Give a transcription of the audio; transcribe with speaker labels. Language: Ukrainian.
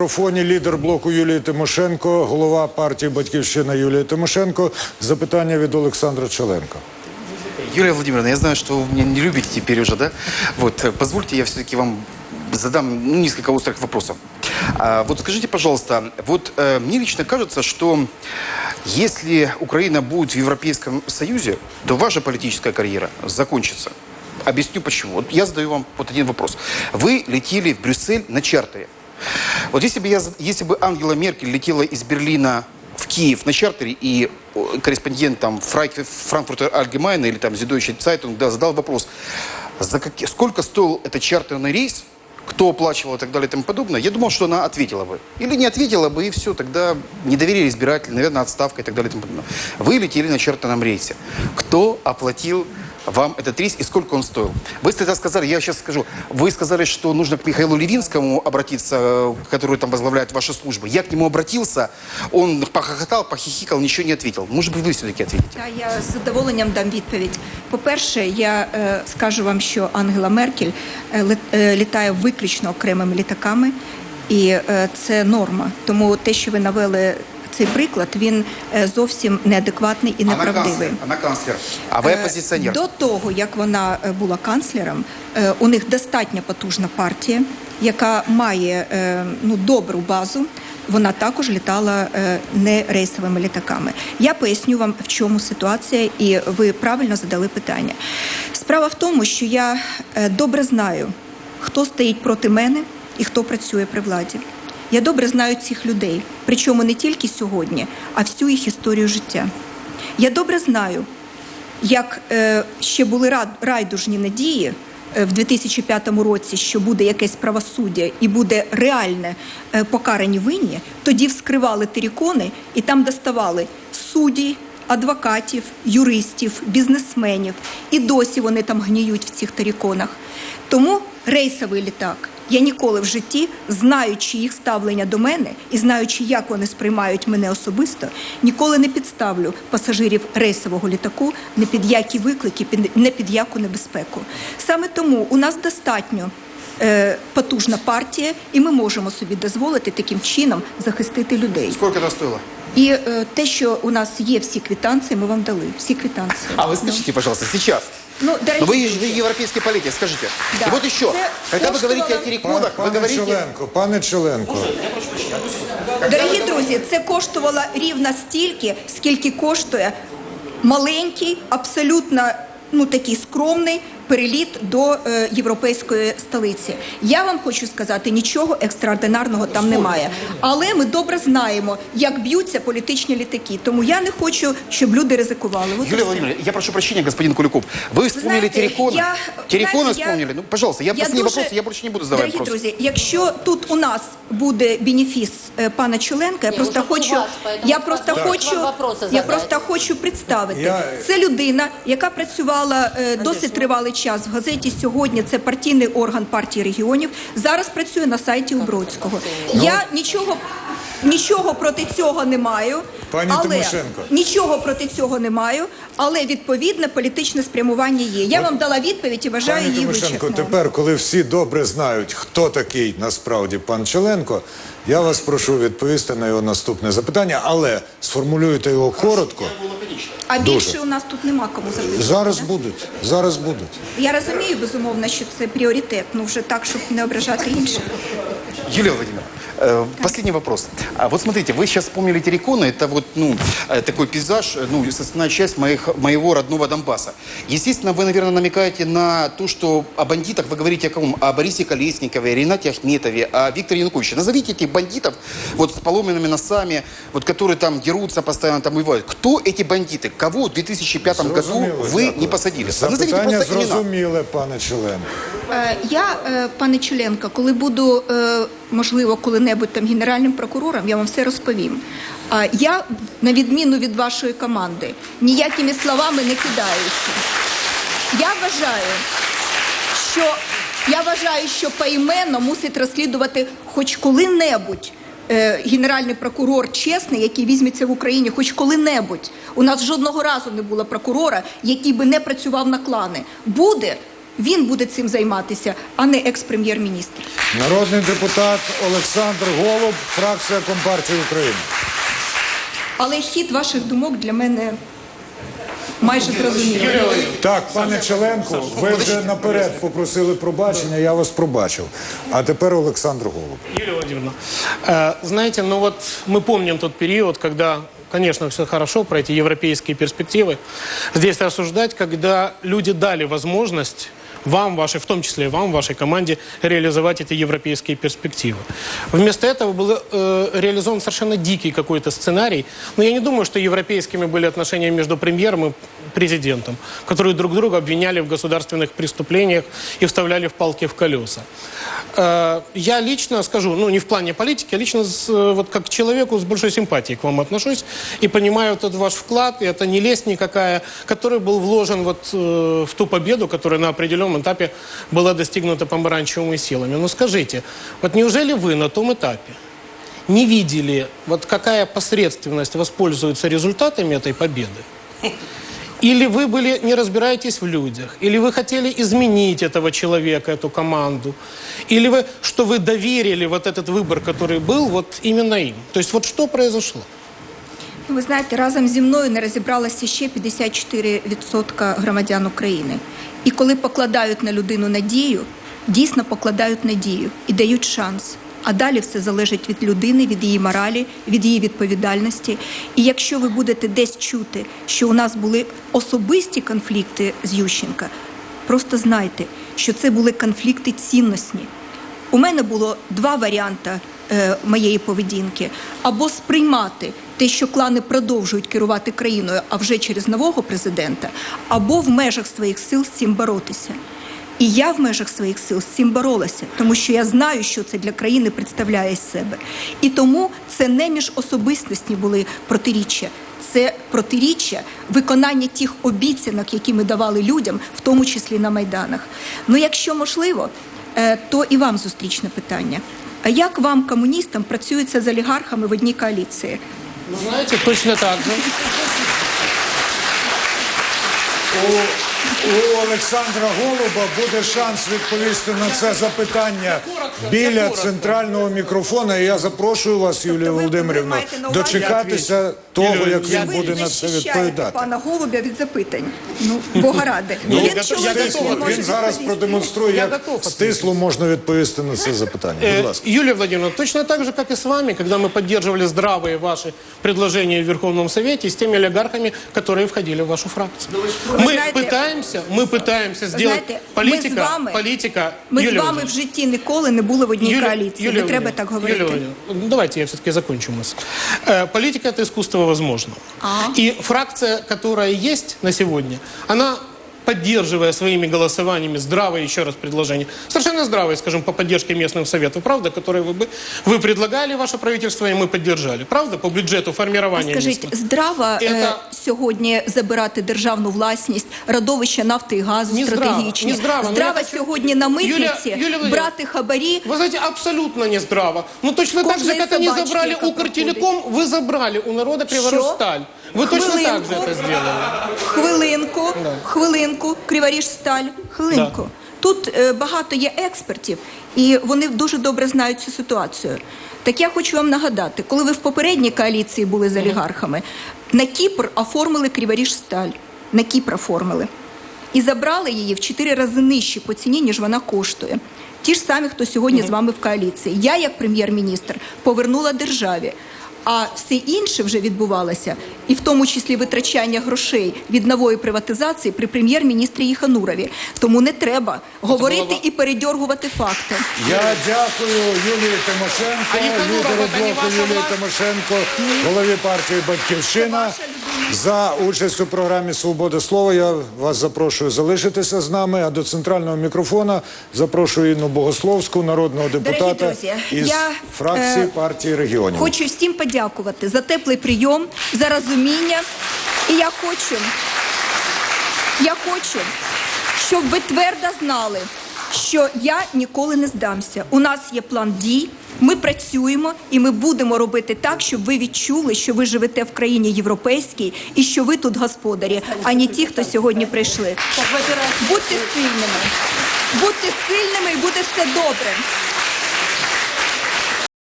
Speaker 1: мікрофоні лідер блоку Юлії Тимошенко, голова партії Батьківщина Юлія Тимошенко. Запитання від Олександра Челенка.
Speaker 2: Юлия Владимировна, я знаю, что вы меня не любите теперь уже, да? Вот, э, позвольте, я все-таки вам задам ну, несколько острых вопросов. А, вот скажите, пожалуйста, вот э, мне лично кажется, что если Украина будет в Европейском Союзе, то ваша политическая карьера закончится. Объясню почему. Вот я задаю вам вот один вопрос. Вы летели в Брюссель на чартере. Вот если бы, я, если бы Ангела Меркель летела из Берлина в Киев на чартере, и корреспондент там Франкфуртер Альгемайна или там Зидойче Цайтунг да, задал вопрос, за какие, сколько стоил этот чартерный рейс, кто оплачивал и так далее и тому подобное, я думал, что она ответила бы. Или не ответила бы, и все, тогда недоверие избирателей, наверное, отставка и так далее и тому подобное. Вы летели на чартерном рейсе. Кто оплатил вам этот рейс и сколько он стоил? Вы тогда сказали, я сейчас скажу, вы сказали, что нужно к Михаилу Левинскому обратиться, э, который там возглавляет ваши службы. Я к нему обратился, он похохотал, похихикал, ничего не ответил. Может быть, вы все-таки ответите?
Speaker 3: Та я з задоволенням дам відповідь. По-перше, я е, скажу вам, що Ангела Меркель е, лет- е, літає виключно окремими літаками, і е, це норма. Тому те, що ви навели цей приклад, він е, зовсім неадекватний і неправдивий.
Speaker 2: Она канцлер. А вы
Speaker 3: Е,
Speaker 2: оппозиционер.
Speaker 3: До того, як вона е, була канцлером, у них достатньо потужна партія, яка має ну, добру базу. Вона також літала не рейсовими літаками. Я поясню вам, в чому ситуація, і ви правильно задали питання. Справа в тому, що я добре знаю, хто стоїть проти мене і хто працює при владі. Я добре знаю цих людей, причому не тільки сьогодні, а всю їх історію життя. Я добре знаю, як е, ще були райдужні надії е, в 2005 році, що буде якесь правосуддя і буде реальне е, покарані винні, тоді вскривали терикони і там доставали судді, адвокатів, юристів, бізнесменів. І досі вони там гніють в цих териконах. Тому рейсовий літак. Я ніколи в житті, знаючи їх ставлення до мене і знаючи, як вони сприймають мене особисто, ніколи не підставлю пасажирів рейсового літаку не під які виклики, під- не під яку небезпеку. Саме тому у нас достатньо е, потужна партія, і ми можемо собі дозволити таким чином захистити людей.
Speaker 2: Сколько это стоило?
Speaker 3: І е, те, що у нас є всі квитанції, ми вам дали. Всі квитанції.
Speaker 2: А вы скажите, пожалуйста, сейчас.
Speaker 3: Ну, дорогі
Speaker 2: Ну, вы,
Speaker 3: друзі,
Speaker 2: вы европейский политик, скажите.
Speaker 3: Да.
Speaker 2: И вот еще,
Speaker 3: Это
Speaker 2: когда вы
Speaker 3: то, что
Speaker 2: говорите о
Speaker 3: вам-
Speaker 2: терриконах, вы
Speaker 1: Пане
Speaker 2: говорите...
Speaker 1: Челенко, пане Челенко,
Speaker 3: Дорогі друзі, це коштувало рівно стільки, скільки коштує маленький, абсолютно ну такий скромний переліт до е, європейської столиці. Я вам хочу сказати, нічого екстраординарного там немає. Але ми добре знаємо, як б'ються політичні літаки. Тому я не хочу, щоб люди ризикували. От і
Speaker 2: Юлия
Speaker 3: все.
Speaker 2: Владимировна, я прошу прощения, господин Куликов. Вы вспомнили
Speaker 3: знаете,
Speaker 2: терриконы?
Speaker 3: я-
Speaker 2: Терриконы
Speaker 3: знаете, я-
Speaker 2: вспомнили? Ну, пожалуйста, я, последний
Speaker 3: дуже-
Speaker 2: вопрос, я больше не буду задавать
Speaker 3: Дорогі
Speaker 2: вопрос.
Speaker 3: друзі, якщо тут у нас буде бенефіс е, пана Челенка, я
Speaker 4: Ні,
Speaker 3: просто
Speaker 4: уже у
Speaker 3: хочу,
Speaker 4: вас, поэтому
Speaker 3: я
Speaker 4: так.
Speaker 3: просто
Speaker 4: Так.
Speaker 3: хочу,
Speaker 4: Вам вопроси
Speaker 3: я
Speaker 4: задать.
Speaker 3: просто хочу представити.
Speaker 1: Я-
Speaker 3: Це людина, яка працювала е, досить тривалий час в газеті. Сьогодні це партійний орган партії регіонів. Зараз працює на сайті Убродського. Я нічого. Нічого проти цього не маю,
Speaker 1: Пані
Speaker 3: але
Speaker 1: Тимошенко.
Speaker 3: нічого проти цього не маю, але відповідне політичне спрямування є. Я вам дала відповідь і вважаю
Speaker 1: пані
Speaker 3: її
Speaker 1: Тимошенко,
Speaker 3: вичерпною.
Speaker 1: тепер, коли всі добре знають, хто такий насправді пан Челенко, я вас прошу відповісти на його наступне запитання, але сформулюйте його коротко.
Speaker 3: А
Speaker 1: Дуже.
Speaker 3: більше у нас тут нема кому запитати.
Speaker 1: Зараз
Speaker 3: да?
Speaker 1: будуть. Зараз будуть.
Speaker 3: Я розумію, безумовно, що це пріоритет, ну вже так, щоб не ображати інших.
Speaker 2: Юлія Владимировна, э, последний вопрос. А вот смотрите, вы сейчас вспомнили терриконы, это вот, ну, э, такой пейзаж, э, ну, составная часть моих, моего родного Донбасса. Естественно, вы, наверное, намекаете на то, что о бандитах вы говорите о ком? О Борисе Колесникове, Ренате Ахметове, о Викторе Януковиче. Назовите этих бандитов, вот с поломенными носами, вот которые там дерутся постоянно, там воевают. Кто эти бандиты? Кого в 2005 году вы
Speaker 1: дякую.
Speaker 2: не посадили? Назовите
Speaker 1: Запитання
Speaker 2: просто имена.
Speaker 1: зрозуміле, пане.
Speaker 3: Е, Я, е, пане Челенко, коли буду, е, можливо, коли-небудь там генеральним прокурором, я вам все розповім. Я, на відміну від вашої команди, ніякими словами не кидаюся. Я вважаю, що я вважаю, що поіменно мусить розслідувати хоч коли-небудь. Генеральний прокурор чесний, який візьметься в Україні, хоч коли-небудь. У нас жодного разу не було прокурора, який би не працював на клани. Буде він буде цим займатися, а не екс-прем'єр-міністр.
Speaker 1: Народний депутат Олександр Голуб, фракція Компартії України.
Speaker 3: Але хід ваших думок для мене майже зрозумілий.
Speaker 1: Так, пане Челенко, ви вже наперед попросили пробачення, я вас пробачив. А тепер Олександр Голуб.
Speaker 4: Юлия Владимировна, э, знаете, ну вот мы помним тот период, когда, конечно, все хорошо про эти европейские перспективы. Здесь рассуждать, когда люди дали возможность вам, вашей, в том числе и вам, вашей команде, реализовать эти европейские перспективы. Вместо этого был э, реализован совершенно дикий какой-то сценарий. Но я не думаю, что европейскими были отношения между премьером и президентом, которые друг друга обвиняли в государственных преступлениях и вставляли в палки в колеса. Э, Я лично скажу, ну не в плане политики, а лично с, э, вот как человеку с большой симпатией к вам отношусь и понимаю тот ваш вклад, и это не лесть никакая, который был вложен вот э, в ту победу, которая на определенном этапе была достигнута помаранчевыми силами. Ну скажите, вот неужели вы на том этапе не видели, вот какая посредственность воспользуется результатами этой победы? Или вы были, не разбираетесь в людях, или вы хотели изменить этого человека, эту команду, или вы, что вы доверили вот этот выбор, который был, вот именно им. То есть вот что произошло?
Speaker 3: Ви знаєте, разом зі мною не розібралося ще 54% громадян України. І коли покладають на людину надію, дійсно покладають надію і дають шанс. А далі все залежить від людини, від її моралі, від її відповідальності. І якщо ви будете десь чути, що у нас були особисті конфлікти з Ющенка, просто знайте, що це були конфлікти цінностні. У мене було два варіанти е, моєї поведінки: або сприймати те, що клани продовжують керувати країною, а вже через нового президента, або в межах своїх сил з цим боротися. І я в межах своїх сил з цим боролася, тому що я знаю, що це для країни представляє з себе. І тому це не між особистості були протиріччя. Це протиріччя виконання тих обіцянок, які ми давали людям, в тому числі на майданах. Ну, якщо можливо, Е, то і вам зустрічне питання. А як вам, комуністам, працюється з олігархами в одній коаліції?
Speaker 4: Ну, знаете, точно так же.
Speaker 1: У, у Олександра Голуба буде шанс відповісти на це запитання біля центрального мікрофона. І я запрошую вас, Юлія
Speaker 3: Тобто ви-
Speaker 1: Володимирівна,
Speaker 3: ви маєте на увазі-
Speaker 1: дочекатися того,
Speaker 4: Юлія,
Speaker 1: як
Speaker 4: я-
Speaker 1: він
Speaker 3: Ви
Speaker 1: буде на це
Speaker 3: захищаєте
Speaker 1: відповідати.
Speaker 3: пана Голубя від запитань. Ну, Бога ради.
Speaker 4: Ну,
Speaker 3: він
Speaker 4: я готов-
Speaker 3: чоловік,
Speaker 4: я
Speaker 3: він
Speaker 4: готов.
Speaker 3: може
Speaker 1: Він зараз
Speaker 3: відповісти.
Speaker 1: продемонструє,
Speaker 4: Я
Speaker 1: як
Speaker 4: готов відповісти.
Speaker 1: стисло можна відповісти на це запитання.
Speaker 4: Э,
Speaker 1: Будь ласка.
Speaker 4: Юлия Владимировна, точно так же, как и с вами, когда мы поддерживали здравые ваши предложения в Верховном Совете с теми олигархами, которые входили в вашу фракцию. Мы
Speaker 3: знаете-
Speaker 4: пытаемся, мы пытаемся сделать
Speaker 3: Знаєте,
Speaker 4: политика,
Speaker 3: ми з вами,
Speaker 4: политика.
Speaker 3: ми з
Speaker 4: Юлия
Speaker 3: вами в
Speaker 4: Владимировна,
Speaker 3: житті ніколи не були в одній
Speaker 4: Юлия-
Speaker 3: коаліції.
Speaker 4: Юлия
Speaker 3: не треба
Speaker 4: Владимировна,
Speaker 3: так говорити.
Speaker 4: Юлия Владимировна, ну, давайте я все-таки закончу мысль. Э, политика – это искусство возможного. И фракция, которая есть на сегодня, она поддерживая своими голосованиями здравые, еще раз предложения, совершенно здравые, скажем, по поддержке местных советов, правда, которые вы, бы, вы предлагали, ваше правительство, и мы поддержали, правда, по бюджету формирования
Speaker 3: Скажіть,
Speaker 4: местного?
Speaker 3: здраво е,
Speaker 4: Это-
Speaker 3: сьогодні забирати державну власність, родовища нафти і газу
Speaker 4: Не здраво,
Speaker 3: стратегічні.
Speaker 4: не здраво. Ну,
Speaker 3: Здраво
Speaker 4: я хочу-
Speaker 3: сьогодні на митниці
Speaker 4: Юлія- Юлія Володимирівна,
Speaker 3: брати хабарі.
Speaker 4: Вы знаете, абсолютно не здраво. Ну точно так же,
Speaker 3: Кожної
Speaker 4: как они
Speaker 3: собачки,
Speaker 4: забрали
Speaker 3: яка
Speaker 4: Укртелеком, вы забрали у народа Криворожсталь. Вы точно так же
Speaker 3: Хвилинку.
Speaker 4: это сделали.
Speaker 3: Хвилинку, хвилинку, Криворіжсталь, хвилинку. Тут е, багато є експертів, і вони дуже добре знають цю ситуацію. Так я хочу вам нагадати, коли ви в попередній коаліції були з олігархами, на Кіпр оформили Криворіжсталь. На Кіпр оформили. І забрали її в чотири рази нижче по ціні, ніж вона коштує. Ті ж самі, хто сьогодні з вами в коаліції. Я, як прем'єр-міністр, повернула державі. А все інше вже відбувалося, і в тому числі витрачання грошей від нової приватизації при прем'єр-міністрі Їханурові. Тому не треба говорити
Speaker 4: було-
Speaker 3: і передьоргувати факти.
Speaker 1: Я дякую Юлії Тимошенко, лідеру блоку Юлії? Тимошенко, голові партії Батьківщина. За участь у програмі Свобода слова я вас запрошую залишитися з нами. А до центрального мікрофона запрошую Інну Богословську, народного депутата
Speaker 3: Дорогі друзі,
Speaker 1: із
Speaker 3: я,
Speaker 1: фракції
Speaker 3: е,
Speaker 1: партії регіонів.
Speaker 3: Хочу всім подякувати за теплий прийом, за розуміння. І я хочу, я хочу, щоб ви твердо знали, що я ніколи не здамся. У нас є план дій. Ми працюємо і ми будемо робити так, щоб ви відчули, що ви живете в країні європейській і що ви тут господарі, а не ті, хто сьогодні прийшли. Будьте сильними, будьте сильними і буде все добре.